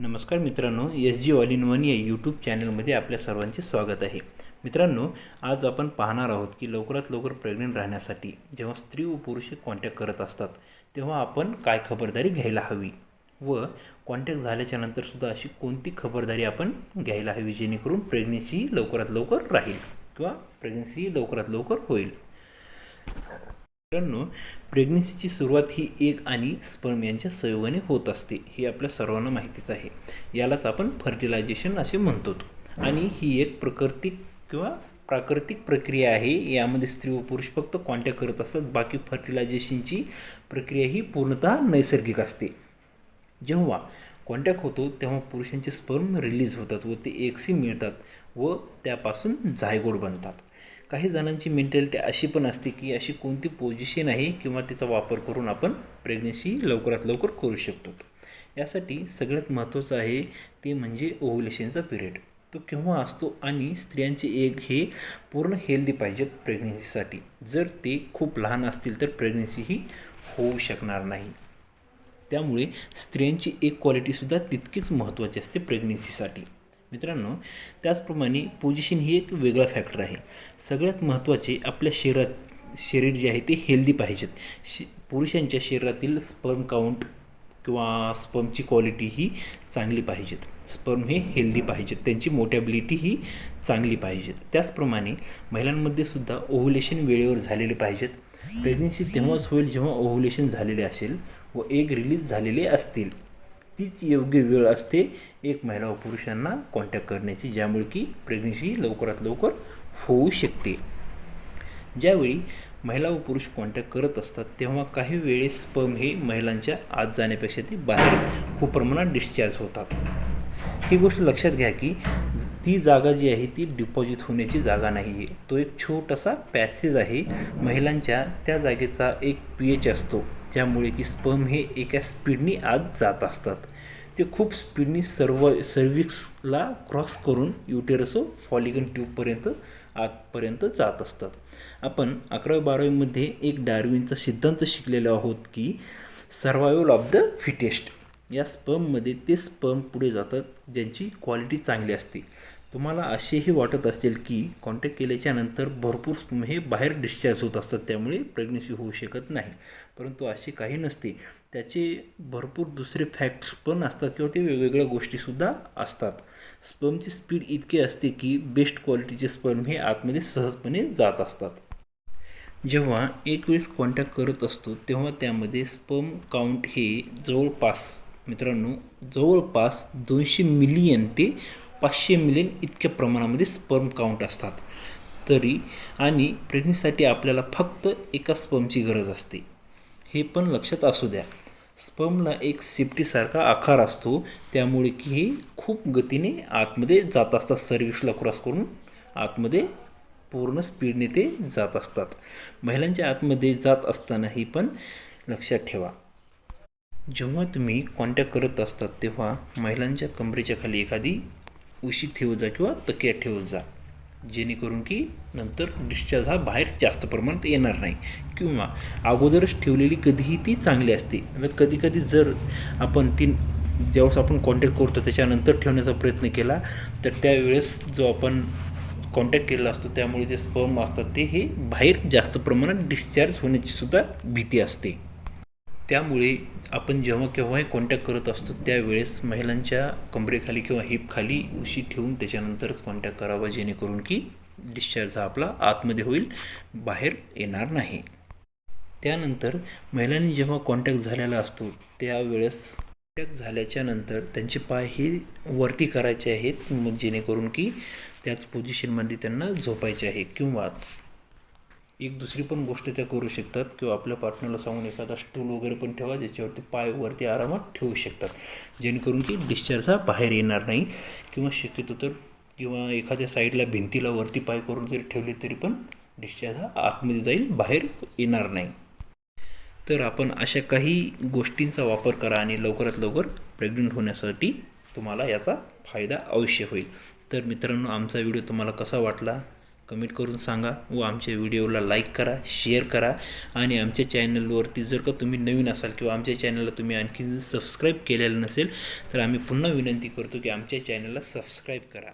नमस्कार मित्रांनो S G all in one या यूट्यूब चॅनलमध्ये आपल्या सर्वांचे स्वागत आहे. मित्रांनो आज आपण पाहणार आहोत की लवकरात लवकर प्रेग्नेंट राहण्यासाठी जेव्हा स्त्री व पुरुष कॉन्टॅक्ट करत असतात तेव्हा आपण काय खबरदारी घ्यायला हवी? व कॉन्टॅक्ट झाल्याच्या नंतरसुद्धा अशी कोणती खबरदारी आपण घ्यायला हवी जेणेकरून प्रेग्नेन्सी लवकरात लवकर राहील किंवा प्रेग्नेन्सी लवकरात लवकर होईल? मित्रांनो प्रेग्नन्सीची सुरुवात ही एक आणि स्पर्म यांच्या संयोगाने होत असते हे आपल्या सर्वांना माहितीच आहे. यालाच आपण फर्टिलायझेशन असे म्हणतो. आणि ही एक प्राकृतिक किंवा प्राकृतिक प्रक्रिया आहे. यामध्ये स्त्री व पुरुष फक्त कॉन्टॅक्ट करत असतात. बाकी फर्टिलायझेशनची प्रक्रिया ही पूर्णतः नैसर्गिक असते. जेव्हा कॉन्टॅक्ट होतो तेव्हा पुरुषांचे स्पर्म रिलीज होतात व ते एकसी मिळतात व त्यापासून जायगोड बनतात. काही जणांची मेंटॅलिटी अशी पण असते की अशी कोणती पोझिशन आहे किंवा तिचा वापर करून आपण प्रेग्नन्सी लवकरात लवकर करू शकतो. यासाठी सगळ्यात महत्त्वाचं आहे ते म्हणजे ओव्हुलेशनचा पिरियड तो केव्हा असतो आणि स्त्रियांचे एग हे पूर्ण हेल्दी पाहिजेत प्रेग्नन्सीसाठी जर ते खूप लहान असतील तर प्रेग्नेन्सी ही होऊ शकणार नाही. त्यामुळे स्त्रियांची एक क्वालिटीसुद्धा तितकीच महत्त्वाची असते प्रेग्नन्सीसाठी मित्रांनो त्याचप्रमाणे पोझिशन ही एक वेगळा फॅक्टर आहे. सगळ्यात महत्त्वाचे आपल्या शरीरात शरीर जे आहे ते हेल्दी पाहिजेत. श पुरुषांच्या शरीरातील स्पर्म काउंट किंवा स्पर्मची क्वालिटी ही चांगली पाहिजेत. स्पर्म हे हेल्दी पाहिजेत. त्यांची मोटॅबिलिटी ही चांगली पाहिजेत. त्याचप्रमाणे महिलांमध्ये सुद्धा ओव्हुलेशन वेळेवर झालेले पाहिजेत. प्रेग्नेन्सी तेव्हाच होईल जेव्हा ओव्हुलेशन झालेले असेल व एग रिलीज झालेले असतील. तीच योग्य वेळ असते एक महिला व पुरुषांना कॉन्टॅक्ट करण्याची ज्यामुळे की प्रेग्नन्सी लवकरात लवकर होऊ शकते. ज्यावेळी महिला व पुरुष कॉन्टॅक्ट करत असतात तेव्हा काही वेळेस स्पर्म हे महिलांच्या आत जाण्यापेक्षा ते बाहेर खूप प्रमाणात डिस्चार्ज होतात. ही गोष्ट लक्षात घ्या की ती जागा जी आहे ती डिपॉझिट होण्याची जागा नाही आहे तो एक छोटासा पॅसेज आहे. महिलांच्या त्या जागेचा एक पी एच असतो ज्यामुळे की स्पर्म हे एका स्पीडनी आत जात असतात. ते खूप स्पीडनी सर्व सर्विक्सला क्रॉस करून युटेरसो फॉलिगन ट्यूबपर्यंत आतपर्यंत जात असतात. आपण अकरावी बारावीमध्ये एक डार्विनचा सिद्धांत शिकलेलो आहोत की सर्वायवल ऑफ द फिटेस्ट या स्पर्ममध्ये ते स्पम पुढे जातात ज्यांची क्वालिटी चांगली असते. तुम्हाला असेही वाटत असेल की कॉन्टॅक्ट केल्याच्यानंतर भरपूर स्पम हे बाहेर डिस्चार्ज होत असतात त्यामुळे प्रेग्नन्सी होऊ शकत नाही. परंतु असे काही नसते. त्याचे भरपूर दुसरे फॅक्ट्स पण असतात किंवा ते वेगवेगळ्या गोष्टीसुद्धा असतात. स्पर्मची स्पीड इतकी असते की बेस्ट क्वालिटीचे स्पर्म हे आतमध्ये सहजपणे जात असतात. जेव्हा एक वेळेस कॉन्टॅक्ट करत असतो तेव्हा त्यामध्ये स्पर्म काउंट हे जवळपास मित्रांनो जवळपास दोनशे मिलियन ते पाचशे मिलियन इतक्या प्रमाणामध्ये स्पर्म काउंट असतात. तरी आणि प्रेग्नेन्सीसाठी आपल्याला फक्त एका स्पर्मची गरज असते. हे पण लक्षात असू द्या. स्पर्मला एक सेफ्टीसारखा आकार असतो त्यामुळे की हे खूप गतीने आतमध्ये जात असतात. सर्विसला क्रॉस करून आतमध्ये पूर्ण स्पीडने ते जात असतात. महिलांच्या आतमध्ये जात असतानाही पण लक्षात ठेवा. जेव्हा तुम्ही कॉन्टॅक्ट करत असतात तेव्हा महिलांच्या कमरेच्या खाली एखादी उशी ठेवत जा किंवा तकिया ठेवत जा. जेणेकरून की नंतर डिस्चार्ज हा बाहेर जास्त प्रमाणात येणार नाही. किंवा अगोदरच ठेवलेली कधीही ती चांगली असते. आणि कधीकधी जर आपण ती ज्यावेळेस आपण कॉन्टॅक्ट करतो त्याच्यानंतर ठेवण्याचा प्रयत्न केला तर त्यावेळेस जो आपण कॉन्टॅक्ट केलेला असतो त्यामुळे जे स्पर्म असतात ते हे बाहेर जास्त प्रमाणात डिस्चार्ज होण्याची सुद्धा भीती असते. त्यामुळे आपण जेव्हा केव्हाही कॉन्टॅक्ट करत असतो त्यावेळेस महिलांच्या कमरेखाली किंवा हिपखाली उशी ठेवून त्याच्यानंतरच कॉन्टॅक्ट करावा जेणेकरून की डिस्चार्ज हा आपला आतमध्ये होईल बाहेर येणार नाही. त्यानंतर महिलांनी जेव्हा कॉन्टॅक्ट झालेला असतो त्यावेळेस कॉन्टॅक्ट झाल्याच्यानंतर त्यांचे पाय हे वरती करायचे आहेत मग जेणेकरून की त्याच पोझिशनमध्ये त्यांना झोपायचे आहे किंवा एक दुसरी पण गोष्ट त्या करू शकतात किंवा आपल्या पार्टनरला सांगून एखादा स्टूल वगैरे पण ठेवा ज्याच्यावरती पाय वरती आरामात ठेवू शकतात. जेणेकरून की डिस्चार्ज हा बाहेर येणार नाही किंवा शक्यतो तर किंवा एखाद्या साईडला भिंतीला वरती पाय करून जरी ठेवले तरी पण डिस्चार्ज हा आतमध्ये जाईल बाहेर येणार नाही. तर आपण अशा काही गोष्टींचा वापर करा आणि लवकरात लवकर प्रेग्नंट होण्यासाठी तुम्हाला याचा फायदा अवश्य होईल. तर मित्रांनो आमचा व्हिडिओ तुम्हाला कसा वाटला? कमेंट करून सांगा व आमच्या व्हिडिओला लाईक करा शेअर करा. आणि आमच्या चॅनलवरती जर का तुम्ही नवीन असाल किंवा आमच्या चॅनलला तुम्ही आणखी सबस्क्राईब केलेलं नसेल तर आम्ही पुन्हा विनंती करतो की आमच्या चॅनलला सबस्क्राईब करा.